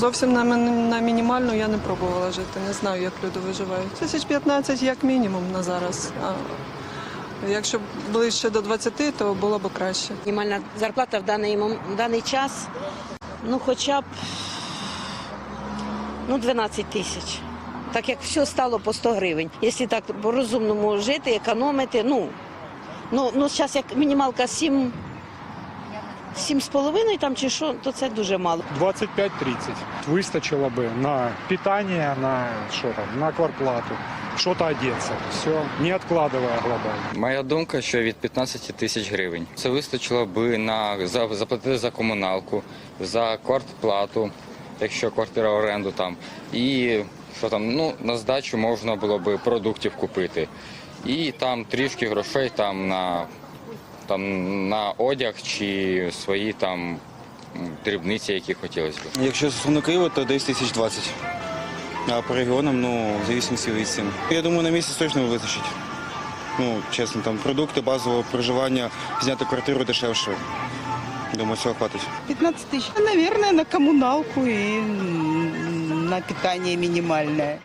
Зовсім на, на мінімальну я не пробувала жити. Не знаю, як люди виживають. Тисяч 15 як мінімум на зараз. А якщо ближче до 20, то було б краще. Мінімальна зарплата в даний, в даний час, ну хоча б ну, 12 тисяч. Так як все стало по 100 гривень. Якщо так по-розумному жити, економити, ну, ну, ну зараз як мінімалка 7, 7 з половиною там чи що, то це дуже мало. 25-30 выстачило бы на питание, на что там, на кварплату, что-то одеться. Все, не откладывая глобально. Моя думка, що від 15 тисяч гривень. Це вистачило би на за, заплатити за комуналку, за квартплату, якщо квартира в оренду там. І що там, ну, на здачу можна було би продуктів купити. І там трішки грошей там на, там, на одяг чи свої там дрібниці, які хотілося б. Якщо стосовно Києва, то десь тисяч двадцять. А по регіонам, ну, в зависимості від цін. Я думаю, на місяць точно вистачить. Ну, чесно, там продукти, базового проживання, зняти квартиру дешевше. Думаю, цього хватить. 15 тысяч. Наверное, на коммуналку и м, на питание минимальное.